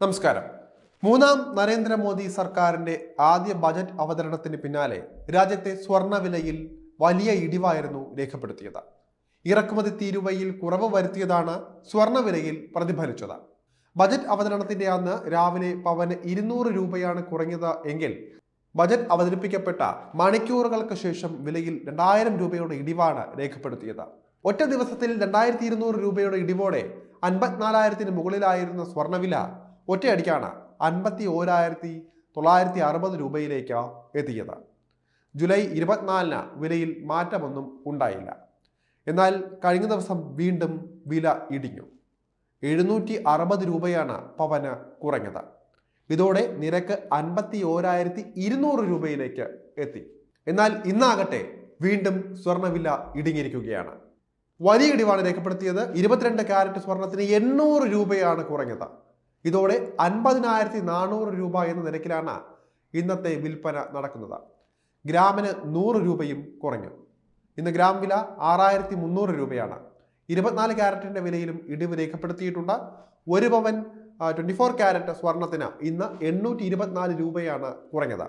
നമസ്കാരം. മൂന്നാം നരേന്ദ്രമോദി സർക്കാരിന്റെ ആദ്യ ബജറ്റ് അവതരണത്തിന് പിന്നാലെ രാജ്യത്തെ സ്വർണവിലയിൽ വലിയ ഇടിവായിരുന്നു രേഖപ്പെടുത്തിയത്. ഇറക്കുമതി തീരുവയിൽ കുറവ് വരുത്തിയതാണ് സ്വർണവിലയിൽ പ്രതിഫലിച്ചത്. ബജറ്റ് അവതരണത്തിന്റെ അന്ന് രാവിലെ പവന് ഇരുന്നൂറ് രൂപയാണ് കുറഞ്ഞത് എങ്കിൽ ബജറ്റ് അവതരിപ്പിക്കപ്പെട്ട മണിക്കൂറുകൾക്ക് ശേഷം വിലയിൽ രണ്ടായിരം രൂപയുടെ ഇടിവാണ് രേഖപ്പെടുത്തിയത്. ഒറ്റ ദിവസത്തിൽ രണ്ടായിരത്തി ഇരുന്നൂറ് രൂപയുടെ ഇടിവോടെ അൻപത്തിനാലായിരത്തിന് മുകളിലായിരുന്ന സ്വർണവില ഒറ്റയടിക്കാണ് അൻപത്തി ഓരായിരത്തി തൊള്ളായിരത്തി അറുപത് രൂപയിലേക്ക് എത്തിയത്. ജൂലൈ ഇരുപത്തിനാലിന് വിലയിൽ മാറ്റമൊന്നും ഉണ്ടായില്ല. എന്നാൽ കഴിഞ്ഞ ദിവസം വീണ്ടും വില ഇടിഞ്ഞു. എഴുന്നൂറ്റി അറുപത് രൂപയാണ് പവന് കുറഞ്ഞത്. ഇതോടെ നിരക്ക് അൻപത്തി ഓരായിരത്തി ഇരുന്നൂറ് രൂപയിലേക്ക് എത്തി. എന്നാൽ ഇന്നാകട്ടെ വീണ്ടും സ്വർണവില ഇടിഞ്ഞിരിക്കുകയാണ് വലിയ ഇടിവാണ് രേഖപ്പെടുത്തിയത്. ഇരുപത്തിരണ്ട് ക്യാരറ്റ് സ്വർണത്തിന് എണ്ണൂറ് രൂപയാണ് കുറഞ്ഞത്. ഇതോടെ അൻപതിനായിരത്തി നാനൂറ് രൂപ എന്ന നിരക്കിലാണ് ഇന്നത്തെ വിൽപ്പന നടക്കുന്നത്. ഗ്രാമിന് നൂറ് രൂപയും കുറഞ്ഞു. ഇന്ന് ഗ്രാം വില ആറായിരത്തി മുന്നൂറ് രൂപയാണ്. ഇരുപത്തിനാല് ക്യാരറ്റിന്റെ വിലയിലും ഇടിവ് രേഖപ്പെടുത്തിയിട്ടുണ്ട്. ഒരു പവൻ ട്വന്റി ഫോർ ക്യാരറ്റ് സ്വർണത്തിന് ഇന്ന് എണ്ണൂറ്റി ഇരുപത്തിനാല് രൂപയാണ് കുറഞ്ഞത്.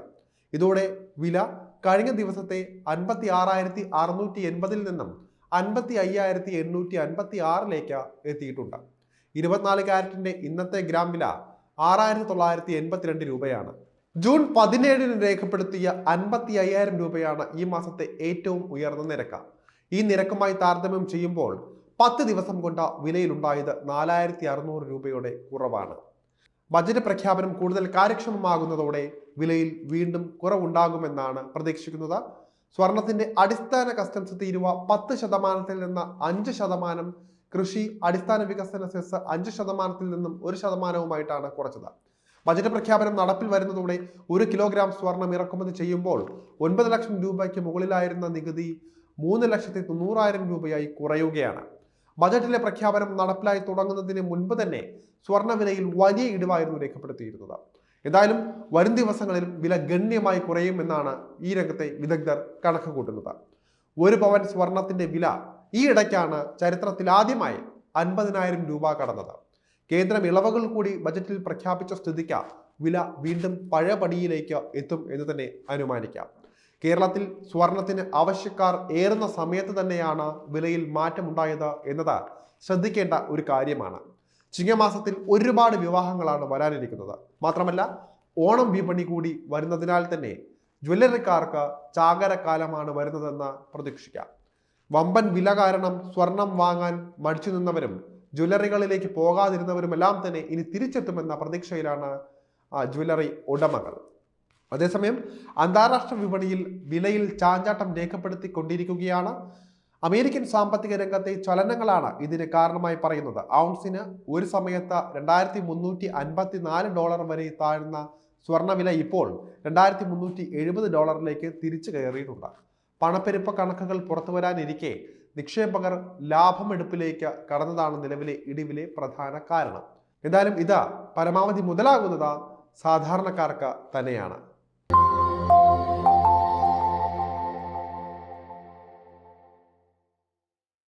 ഇതോടെ വില കഴിഞ്ഞ ദിവസത്തെ അൻപത്തി ആറായിരത്തി അറുന്നൂറ്റി എൺപതിൽ നിന്നും അൻപത്തി അയ്യായിരത്തി എണ്ണൂറ്റി അൻപത്തി ആറിലേക്ക് എത്തിയിട്ടുണ്ട്. ഇരുപത്തിനാല് ക്യാരറ്റിന്റെ ഇന്നത്തെ ഗ്രാം വില ആറായിരത്തി തൊള്ളായിരത്തി എൺപത്തിരണ്ട് രൂപയാണ്. ജൂൺ പതിനേഴിന് രേഖപ്പെടുത്തിയ അൻപത്തി അയ്യായിരം രൂപയാണ് ഈ മാസത്തെ ഏറ്റവും ഉയർന്ന നിരക്ക്. ഈ നിരക്കുമായി താരതമ്യം ചെയ്യുമ്പോൾ പത്ത് ദിവസം കൊണ്ട് വിലയിലുണ്ടായത് നാലായിരത്തി അറുന്നൂറ് രൂപയുടെ കുറവാണ്. ബജറ്റ് പ്രഖ്യാപനം കൂടുതൽ കാര്യക്ഷമമാകുന്നതോടെ വിലയിൽ വീണ്ടും കുറവുണ്ടാകുമെന്നാണ് പ്രതീക്ഷിക്കുന്നത്. സ്വർണത്തിന്റെ അടിസ്ഥാന കസ്റ്റംസ് തീരുവ പത്ത് ശതമാനത്തിൽ നിന്ന് അഞ്ച് ശതമാനം കൃഷി അടിസ്ഥാന വികസന സെസ് അഞ്ച് ശതമാനത്തിൽ നിന്നും ഒരു ശതമാനവുമായിട്ടാണ് കുറച്ചത്. ബജറ്റ് പ്രഖ്യാപനം നടപ്പിൽ വരുന്നതോടെ ഒരു കിലോഗ്രാം സ്വർണം ഇറക്കുമതി ചെയ്യുമ്പോൾ ഒൻപത് ലക്ഷം രൂപയ്ക്ക് മുകളിലായിരുന്ന നികുതി മൂന്ന് ലക്ഷത്തി തൊണ്ണൂറായിരം രൂപയായി കുറയുകയാണ്. ബജറ്റിലെ പ്രഖ്യാപനം നടപ്പിലായി തുടങ്ങുന്നതിന് മുൻപ് തന്നെ സ്വർണവിലയിൽ വലിയ ഇടിവായിരുന്നു രേഖപ്പെടുത്തിയിരുന്നത്. എന്തായാലും വരും ദിവസങ്ങളിൽ വില ഗണ്യമായി കുറയുമെന്നാണ് ഈ രംഗത്തെ വിദഗ്ധർ കണക്ക് കൂട്ടുന്നത് ഒരു പവൻ സ്വർണത്തിന്റെ വില ഈ ഇടയ്ക്കാണ് ചരിത്രത്തിൽ ആദ്യമായി അൻപതിനായിരം രൂപ കടന്നത്. കേന്ദ്രം ഇളവുകൾ കൂടി ബജറ്റിൽ പ്രഖ്യാപിച്ച സ്ഥിതിക്ക് വില വീണ്ടും പഴയപടിയിലേക്ക് എത്തും എന്ന് തന്നെ അനുമാനിക്കാം. കേരളത്തിൽ സ്വർണത്തിന് ആവശ്യക്കാർ ഏറുന്ന സമയത്ത് തന്നെയാണ് വിലയിൽ മാറ്റമുണ്ടായത് എന്നത് ശ്രദ്ധിക്കേണ്ട ഒരു കാര്യമാണ്. ചിങ്ങമാസത്തിൽ ഒരുപാട് വിവാഹങ്ങളാണ് വരാനിരിക്കുന്നത്. മാത്രമല്ല ഓണം വിപണി കൂടി വരുന്നതിനാൽ തന്നെ ജ്വല്ലറിക്കാർക്ക് ചാകരക്കാലമാണ് വരുന്നതെന്ന് പ്രതീക്ഷിക്കാം. വമ്പൻ വില കാരണം സ്വർണം വാങ്ങാൻ മടിച്ചു നിന്നവരും ജ്വല്ലറികളിലേക്ക് പോകാതിരുന്നവരുമെല്ലാം തന്നെ ഇനി തിരിച്ചെത്തുമെന്ന പ്രതീക്ഷയിലാണ് ജ്വല്ലറി ഉടമകൾ. അതേസമയം അന്താരാഷ്ട്ര വിപണിയിൽ വിലയിൽ ചാഞ്ചാട്ടം രേഖപ്പെടുത്തിക്കൊണ്ടിരിക്കുകയാണ്. അമേരിക്കൻ സാമ്പത്തിക രംഗത്തെ ചലനങ്ങളാണ് ഇതിന് കാരണമായി പറയുന്നത്. ഔൺസിന് ഒരു സമയത്ത് രണ്ടായിരത്തി മുന്നൂറ്റി അൻപത്തി നാല് ഡോളർ വരെ താഴ്ന്ന സ്വർണവില ഇപ്പോൾ രണ്ടായിരത്തി മുന്നൂറ്റി എഴുപത് ഡോളറിലേക്ക് തിരിച്ചു കയറിയിട്ടുണ്ട്. പണപ്പെരുപ്പ കണക്കുകൾ പുറത്തു വരാനിരിക്കെ നിക്ഷേപകർ ലാഭമെടുപ്പിലേക്ക് കടന്നതാണ് നിലവിലെ ഇടിവിലെ പ്രധാന കാരണം. എന്തായാലും ഇത് പരമാവധി മുതലാകുന്നത് സാധാരണക്കാർക്ക് തന്നെയാണ്.